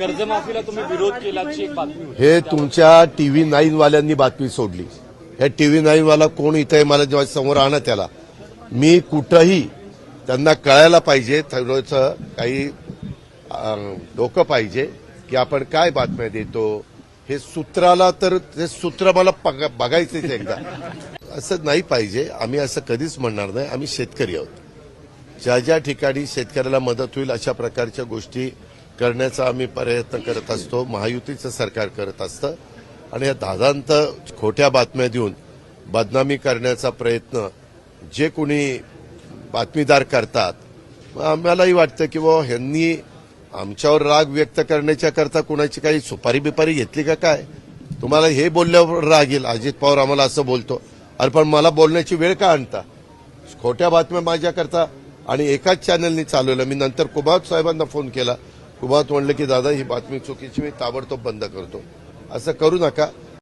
कर्जमाफीला तुम्ही विरोध केल्याची एक बातमी हे तुमच्या टीव्ही नाईन वाल्यांनी बातमी सोडली. हे टीव्ही नाईन वाला कोण इथे आहे मला जेव्हा समोर आणा त्याला. मी कुठंही त्यांना कळायला पाहिजे थोडंसं काही डोकं पाहिजे की आपण काय बातम्या देतो. हे सूत्राला तर ते सूत्र मला पग- बघायचंच एकदा. असं नाही पाहिजे. आम्ही असं कधीच म्हणणार नाही. आम्ही शेतकरी आहोत. ज्या ज्या ठिकाणी शेतकऱ्याला मदत होईल अशा प्रकारच्या गोष्टी करण्याचा आम्ही प्रयत्न करत असतो. महायुतीचं सरकार करत असतं. आणि या दादांत खोट्या बातम्या देऊन बदनामी करण्याचा प्रयत्न जे कोणी बातमीदार करतात आम्हालाही वाटतं की बाबा ह्यांनी आमच्यावर राग व्यक्त करण्याच्या करता कुणाची काही सुपारी बिपारी घेतली का काय? तुम्हाला हे बोलल्यावर राग येईल. अजित पवार आम्हाला असं बोलतो. अरे पण मला बोलण्याची वेळ का आणता? खोट्या बातम्या माझ्याकरता आणि एकाच चॅनलनी चालवलं मी नंतर कुमार साहेबांना फोन केला. कुबात म्हणलं की दादा ही बातमी चुकीची मी ताबडतोब बंद करतो. असं करू नका.